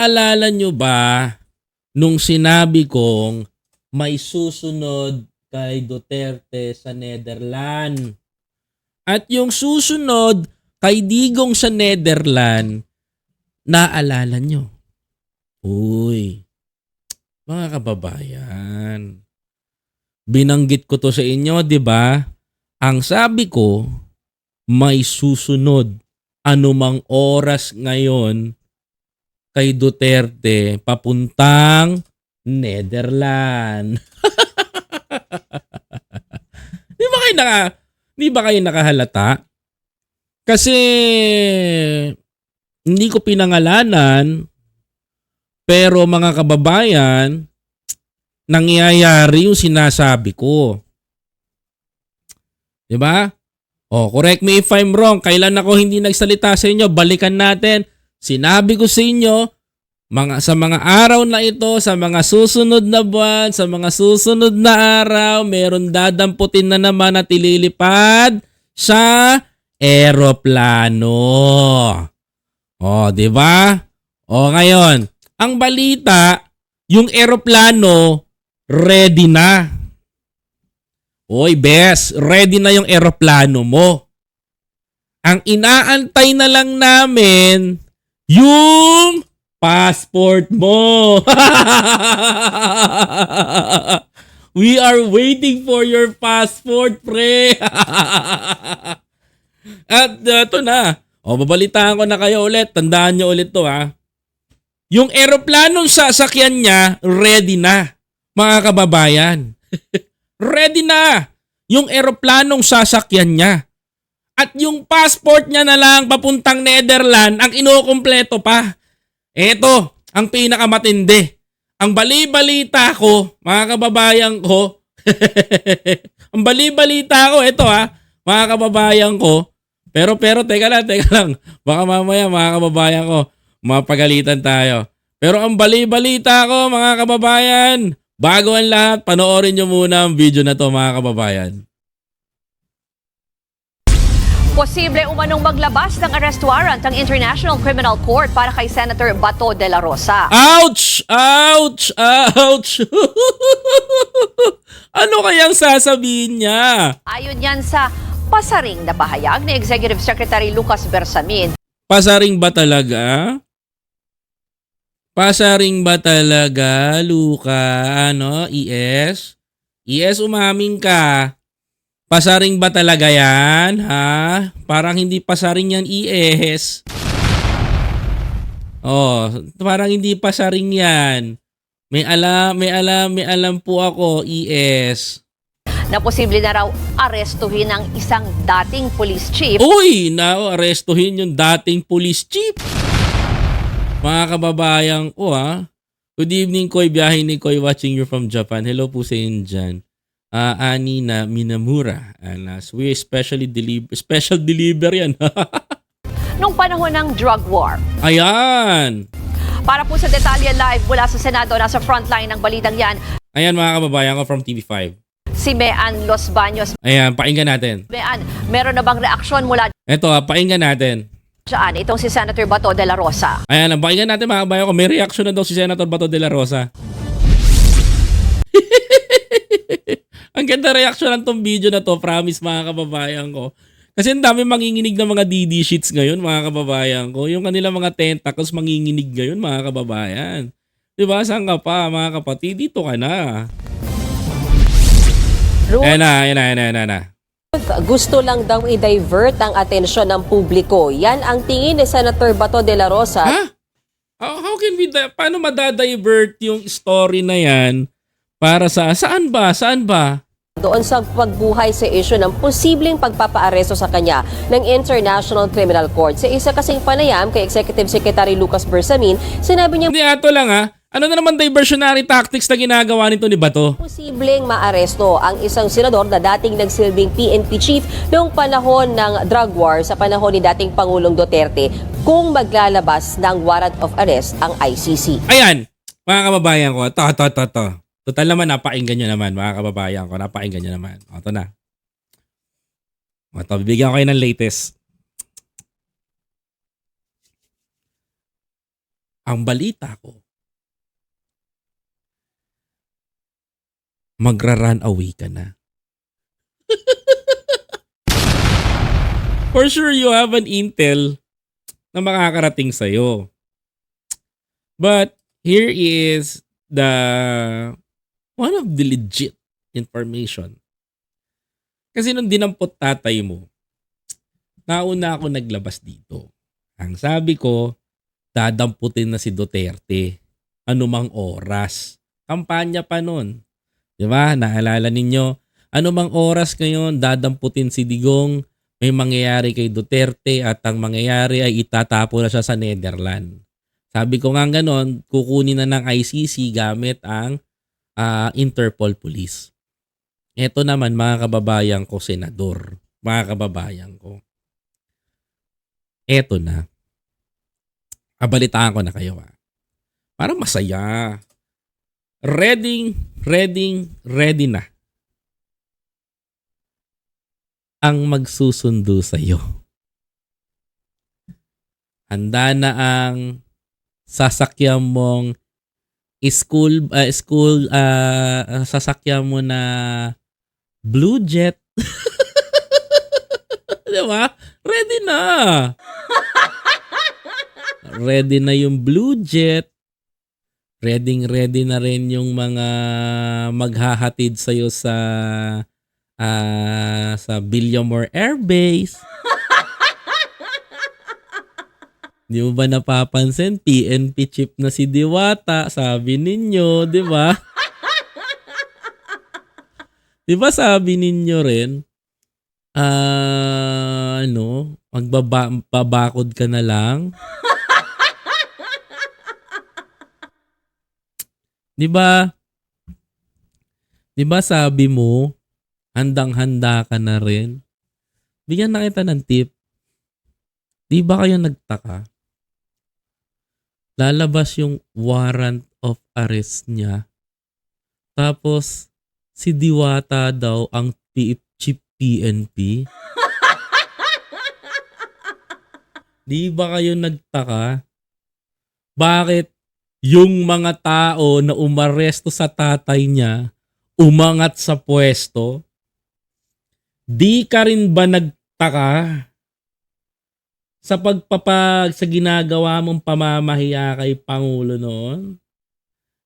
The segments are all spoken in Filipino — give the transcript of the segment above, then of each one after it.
Alala nyo ba nung sinabi kong may susunod kay Duterte sa Netherlands? At yung susunod kay Digong sa Netherlands, naalala nyo? Uy, mga kababayan, binanggit ko to sa inyo, di ba? Ang sabi ko, may susunod anumang oras ngayon kay Duterte papuntang Netherlands. di ba kayo naka, di ba kayo nakahalata? Kasi hindi ko pinangalanan pero mga kababayan, nangyayari yung sinasabi ko. 'Di ba? Oh, correct me if I'm wrong. Kailan ako hindi nagsalita sa inyo? Balikan natin. Sinabi ko sa inyo, mga sa mga araw na ito, sa mga susunod na buwan, sa mga susunod na araw, meron dadamputin na naman at ililipad sa eroplano. Oh, 'di ba? Oh, ngayon, ang balita, yung eroplano ready na. Oy, bes, ready na yung eroplano mo. Ang inaantay na lang namin yung passport mo. We are waiting for your passport, pre. At uh, ito na. O, babalitaan ko na kayo ulit. Tandaan nyo ulit to ha. Yung eroplanong sasakyan niya, ready na. Mga kababayan. ready na. Yung eroplanong sasakyan niya. At yung passport niya na lang papuntang Netherlands, ang inukumpleto pa. Eto, ang pinakamatindi. Ang bali-balita ko, mga kababayan ko, ang bali-balita ko, ito ha, mga kababayan ko, pero pero teka lang, teka lang. Baka mamaya mga kababayan ko, mapagalitan tayo. Pero ang bali-balita ko mga kababayan, bago ang lahat, panoorin nyo muna ang video na to mga kababayan. Posible umanong maglabas ng arrest warrant ang International Criminal Court para kay Senator Bato de la Rosa. Ouch! Ouch! Ouch! ano kayang sasabihin niya? Ayon yan sa pasaring na pahayag ni Executive Secretary Lucas Bersamin. Pasaring ba talaga? Pasaring ba talaga, Luka? Ano? ES? ES, umaming ka. Pasaring ba talaga yan? Ha? Parang hindi pasaring yan, ES. Oh, parang hindi pasaring yan. May alam, may alam, may alam po ako, ES. na posible na raw arestuhin ang isang dating police chief Uy, na arestuhin yung dating police chief. Mga kababayan ko ha. Good evening, Koy. Biyahe ni Koy watching you from Japan. Hello po sa inyo dyan. Ah, Ani na Minamura. And uh, we especially deliver, special deliver yan. nung panahon ng drug war. Ayan. Para po sa detalye live mula sa Senado, nasa frontline ng balitang yan, Ayan mga kababayan ko from TV5. si Mean Los Baños. Ayan, pakinggan natin. Mean, meron na bang reaksyon mula Ito, ah, pakinggan natin. dyan? Itong si Senator Bato de la Rosa. Ayan, ang pakinggan natin mga kababayan ko. May reaction na daw si Senator Bato de la Rosa. Ang ganda reaction ng tong video na to, promise mga kababayan ko. Kasi ang dami manginginig ng mga DD sheets ngayon, mga kababayan ko. Yung kanilang mga tentacles manginginig ngayon, mga kababayan. Diba? Saan ka pa, mga kapatid? Dito ka na. Ruth, Ayan na, ayan na, ayan na, ayan na. gusto lang daw i-divert ang atensyon ng publiko. Yan ang tingin ni Senator Bato de la Rosa. Ha? How, how can we, paano madadivert yung story na yan para sa, saan ba, saan ba? doon sa pagbuhay sa issue ng posibleng pagpapaaresto sa kanya ng International Criminal Court. Sa isa kasing panayam kay Executive Secretary Lucas Bersamin, sinabi niya Hindi, ato lang ha. Ano na naman diversionary tactics na ginagawa nito ni Bato? posibleng maaresto ang isang senador na dating nagsilbing PNP chief noong panahon ng drug war sa panahon ni dating Pangulong Duterte kung maglalabas ng warrant of arrest ang ICC. Ayan, mga kababayan ko. To, to, to, to. Total naman, napainggan nyo naman, mga kababayan ko. Napainggan nyo naman. O, ito na. O, ito, bibigyan ko kayo ng latest. ang balita ko, magra-run away ka na. For sure, you have an intel na makakarating sa'yo. But here is the one of the legit information. Kasi nung dinampot tatay mo, nauna ako naglabas dito. Ang sabi ko, dadamputin na si Duterte. Anumang oras. Kampanya pa nun. Di ba? Naalala ninyo? Anumang oras ngayon, dadamputin si Digong. May mangyayari kay Duterte at ang mangyayari ay itatapo na siya sa Netherlands. Sabi ko nga ganon, kukunin na ng ICC gamit ang ah, Interpol Police. Ito naman mga kababayan ko, senador. Mga kababayan ko. Eto na. Abalitaan ko na kayo ah. Para masaya. Ready, ready, ready na. Ang magsusundo sa iyo. Handa na ang sasakyan mong school uh, school uh, sasakyan mo na Blue Jet. 'Di ba? Ready na. ready na yung Blue Jet. Ready ready na rin yung mga maghahatid sa sa ah, sa Billiamore Air Base. Di mo ba napapansin? PNP chip na si Diwata. Sabi ninyo, di ba? di ba sabi ninyo rin? Ah, ano? Magbabakod ka na lang? di ba? Di ba sabi mo, handang-handa ka na rin? Bigyan na kita ng tip. Di ba kayo nagtaka? Lalabas yung warrant of arrest niya. Tapos, si Diwata daw ang chief PNP. Di ba kayo nagtaka? Bakit yung mga tao na umaresto sa tatay niya umangat sa pwesto? Di ka rin ba nagtaka sa pagpapag sa ginagawa mong pamamahiya kay Pangulo noon?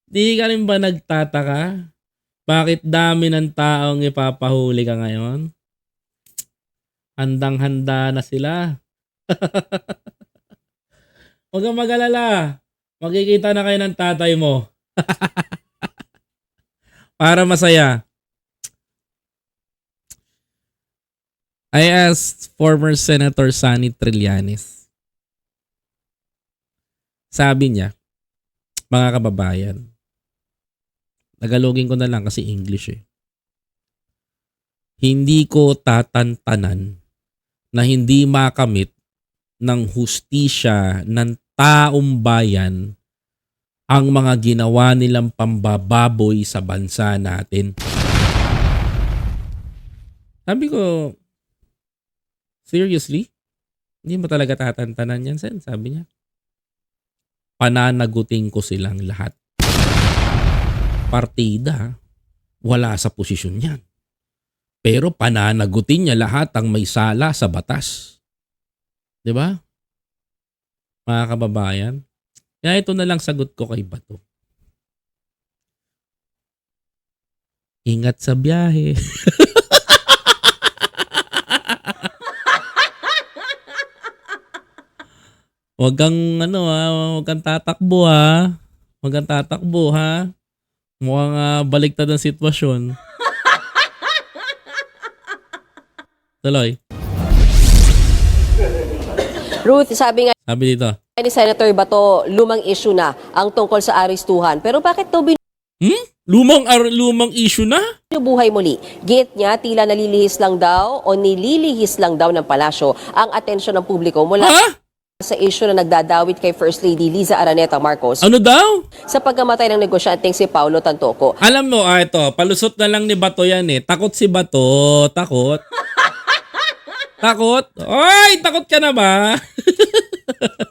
Di ka rin ba nagtataka? Bakit dami ng taong ipapahuli ka ngayon? Handang-handa na sila. Huwag kang mag-alala. Magkikita na kayo ng tatay mo. Para masaya. I asked former Senator Sonny Trillanes. Sabi niya, mga kababayan, Tagalogin ko na lang kasi English eh. Hindi ko tatantanan na hindi makamit ng hustisya ng taong bayan ang mga ginawa nilang pambababoy sa bansa natin. Sabi ko, seriously? Hindi mo talaga tatantanan yan, Sen? Sabi niya. Pananagutin ko silang lahat partida, wala sa posisyon yan. Pero pananagutin niya lahat ang may sala sa batas. 'Di ba? Mga kababayan. Kaya ito na lang sagot ko kay Bato. Ingat sa biyahe. Huwag kang ano ha, huwag kang tatakbo ha. Huwag kang tatakbo ha. Mukhang uh, baliktad ang sitwasyon. Tuloy. Ruth, sabi nga Sabi dito. ni Senator Bato, lumang issue na ang tungkol sa aristuhan. Pero bakit daw Hmm? Lumang, ar- lumang issue na? binubuhay muli? Git niya, tila nalilihis lang daw o nililihis lang daw ng palasyo ang atensyon ng publiko mula Ha? Sa issue na nagdadawit kay First Lady Liza Araneta Marcos Ano daw? sa pagkamatay ng negosyanteng si Paulo Tantoco. Alam mo, ah, ito, palusot na lang ni Bato yan eh. Takot si Bato. Takot. takot? Oy, takot ka na ba?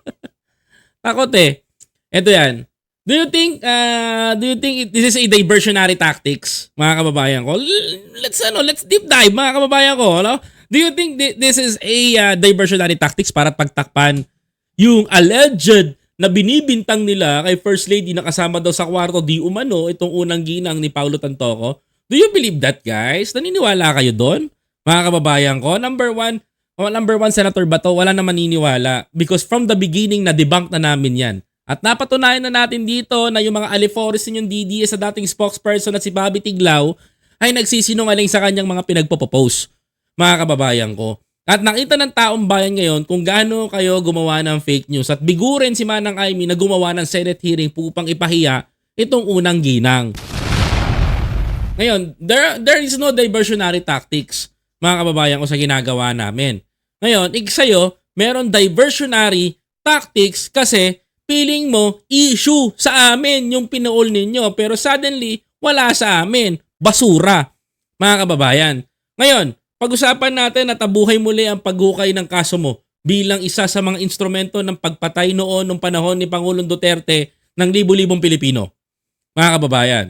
takot eh. Ito yan. Do you think uh, do you think it- this is a diversionary tactics, mga kababayan ko? L- Let's ano, let's deep dive mga kababayan ko, no? Do you think thi- this is a uh, diversionary tactics para pagtakpan yung alleged na binibintang nila kay First Lady na kasama daw sa kwarto di umano itong unang ginang ni Paulo Tantoco? Do you believe that, guys? Naniniwala kayo doon? Mga kababayan ko, number one, oh, number one, Senator Bato, wala na maniniwala because from the beginning na debunk na namin yan. At napatunayan na natin dito na yung mga alifores ninyong DDS sa dating spokesperson at si Bobby Tiglao ay nagsisinungaling sa kanyang mga pinagpo-propose, mga kababayan ko. At nakita ng taong bayan ngayon kung gaano kayo gumawa ng fake news at bigurin si Manang Aimee na gumawa ng Senate hearing upang ipahiya itong unang ginang. Ngayon, there, there is no diversionary tactics, mga kababayan ko, sa ginagawa namin. Ngayon, sa'yo, meron diversionary tactics kasi feeling mo issue sa amin yung pinuol ninyo. Pero suddenly, wala sa amin. Basura, mga kababayan. Ngayon, pag-usapan natin at tabuhay muli ang paghukay ng kaso mo bilang isa sa mga instrumento ng pagpatay noon nung panahon ni Pangulong Duterte ng libu-libong Pilipino. Mga kababayan,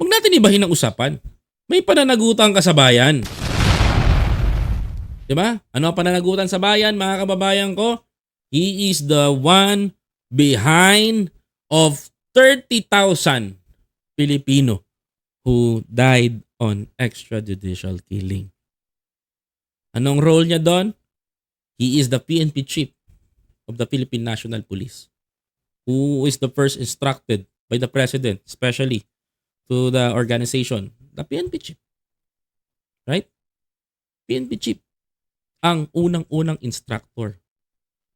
huwag natin ibahin ang usapan. May pananagutan ka sa bayan. Di ba? Ano ang pananagutan sa bayan, mga kababayan ko? He is the one behind of 30,000 Filipino who died on extrajudicial killing. Anong role niya doon? He is the PNP chief of the Philippine National Police who is the first instructed by the president, especially to the organization, the PNP chief. Right? PNP chief ang unang-unang instructor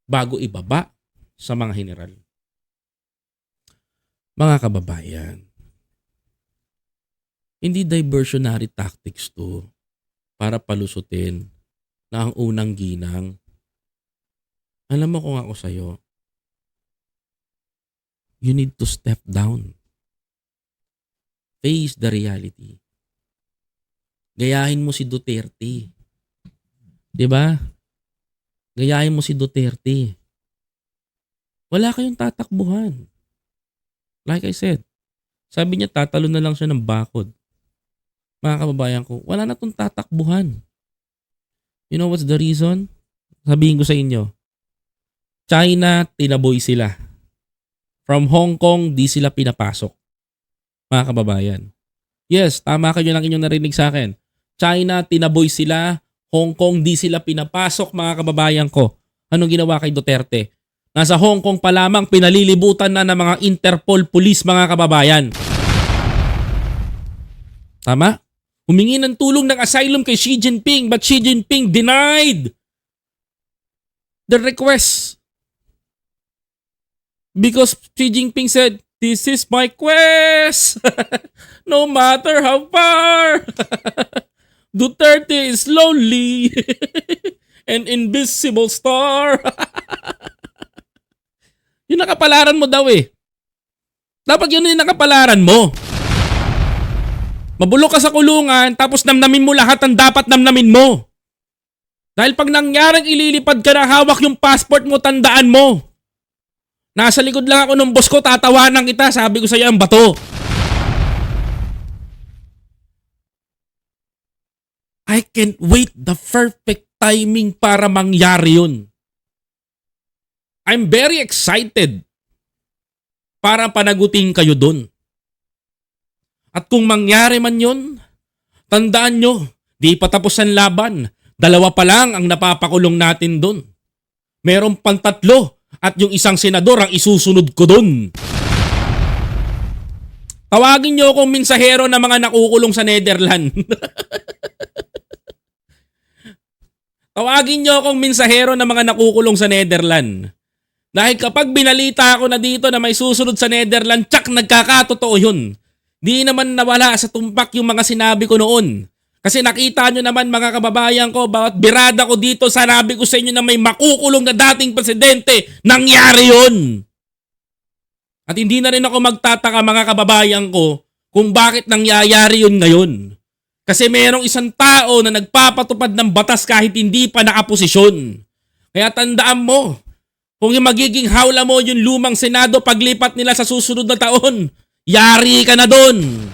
bago ibaba sa mga general. Mga kababayan, hindi diversionary tactics to para palusutin na ang unang ginang. Alam mo kung ako sa'yo, you need to step down. Face the reality. Gayahin mo si Duterte. 'Di ba? Gayahin mo si Duterte. Wala kayong tatakbuhan. Like I said, sabi niya tatalo na lang siya ng bakod. Mga kababayan ko, wala na tong tatakbuhan. You know what's the reason? Sabihin ko sa inyo. China, tinaboy sila. From Hong Kong, di sila pinapasok. Mga kababayan. Yes, tama kayo lang inyong narinig sa akin. China, tinaboy sila. Hong Kong, di sila pinapasok mga kababayan ko. Anong ginawa kay Duterte? Nasa Hong Kong pa lamang pinalilibutan na ng mga Interpol police mga kababayan. Tama? Humingi ng tulong ng asylum kay Xi Jinping but Xi Jinping denied the request. Because Xi Jinping said, this is my quest. no matter how far. Duterte is lonely. An invisible star. yun nakapalaran mo daw eh. Dapat yun yung nakapalaran mo. Mabulok ka sa kulungan tapos namnamin mo lahat ng dapat namnamin mo. Dahil pag nangyaring ililipad ka na hawak yung passport mo, tandaan mo. Nasa likod lang ako ng boss ko, tatawanan kita, sabi ko sa iyo ang bato. I can't wait the perfect timing para mangyari yun. I'm very excited para panagutin kayo doon. At kung mangyari man yun, tandaan nyo, di pa tapos ang laban. Dalawa pa lang ang napapakulong natin doon. Meron pang tatlo at yung isang senador ang isusunod ko doon. Tawagin nyo akong minsahero na mga nakukulong sa Netherlands. Tawagin nyo akong minsahero na mga nakukulong sa Netherlands. Dahil kapag binalita ako na dito na may susunod sa Netherlands, tsak nagkakatotoo yun. Di naman nawala sa tumpak yung mga sinabi ko noon. Kasi nakita nyo naman mga kababayan ko, bawat birada ko dito, sanabi ko sa inyo na may makukulong na dating presidente. Nangyari yun! At hindi na rin ako magtataka mga kababayan ko kung bakit nangyayari yun ngayon. Kasi merong isang tao na nagpapatupad ng batas kahit hindi pa nakaposisyon. Kaya tandaan mo, Kung yung magiging hawla mo yung lumang Senado paglipat nila sa susunod na taon, yari ka na doon.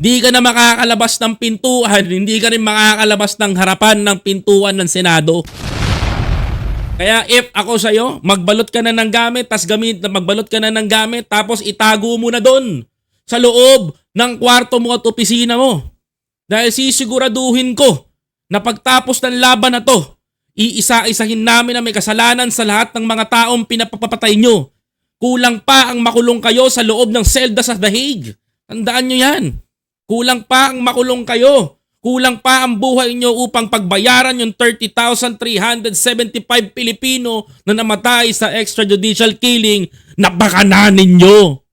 Di ka na makakalabas ng pintuan, hindi ka rin makakalabas ng harapan ng pintuan ng Senado. Kaya if ako sa'yo, magbalot ka na ng gamit, tas gamit, magbalot ka na ng gamit, tapos itago mo na doon sa loob ng kwarto mo at opisina mo. Dahil sisiguraduhin ko na pagtapos ng laban na to, iisa-isahin namin na may kasalanan sa lahat ng mga taong pinapapatay nyo. Kulang pa ang makulong kayo sa loob ng selda sa The Hague. Tandaan nyo yan. Kulang pa ang makulong kayo. Kulang pa ang buhay nyo upang pagbayaran yung 30,375 Pilipino na namatay sa extrajudicial killing na bakananin nyo.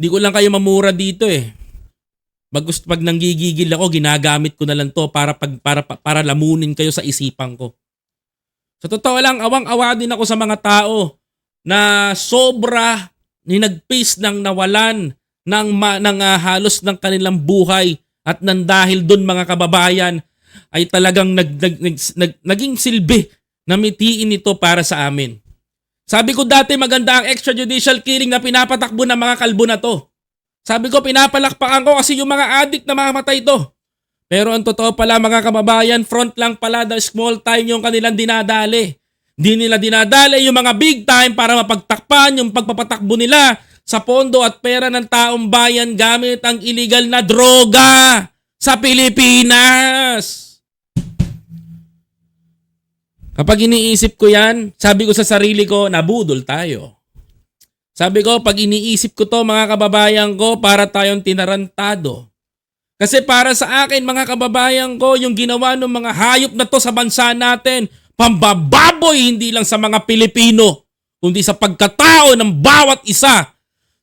Hindi ko lang kayo mamura dito eh. Pag, gusto, pag nanggigigil ako, ginagamit ko na lang to para, pag, para, para lamunin kayo sa isipan ko. Sa totoo lang, awang-awa din ako sa mga tao na sobra ninagpis ng nawalan ng, ma, ng ah, halos ng kanilang buhay at nang dahil doon mga kababayan ay talagang nag, nag, nag, nag, naging silbi na mitiin ito para sa amin. Sabi ko dati maganda ang extrajudicial killing na pinapatakbo ng mga kalbo na to. Sabi ko pinapalakpakan ko kasi yung mga addict na mamamatay to. Pero ang totoo pala mga kababayan, front lang pala the small time yung kanilang dinadali. Hindi nila dinadali yung mga big time para mapagtakpan yung pagpapatakbo nila sa pondo at pera ng taong bayan gamit ang illegal na droga sa Pilipinas. Kapag iniisip ko yan, sabi ko sa sarili ko, nabudol tayo. Sabi ko, pag iniisip ko to mga kababayan ko, para tayong tinarantado. Kasi para sa akin mga kababayan ko, yung ginawa ng mga hayop na to sa bansa natin, pambababoy hindi lang sa mga Pilipino, kundi sa pagkatao ng bawat isa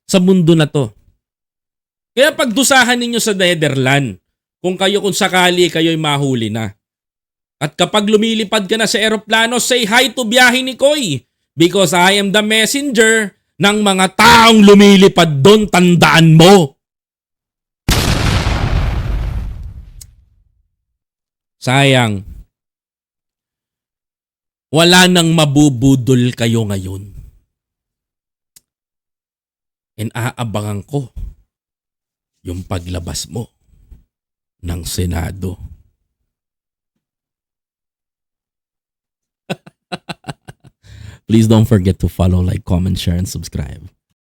sa mundo na to. Kaya pagdusahan ninyo sa Netherlands, kung kayo kung sakali kayo'y mahuli na. At kapag lumilipad ka na sa eroplano, say hi to biyahe ni Koy. Because I am the messenger ng mga taong lumilipad doon, tandaan mo. Sayang. Wala nang mabubudol kayo ngayon. And aabangan ko yung paglabas mo ng Senado. Please don't forget to follow, like, comment, share, and subscribe.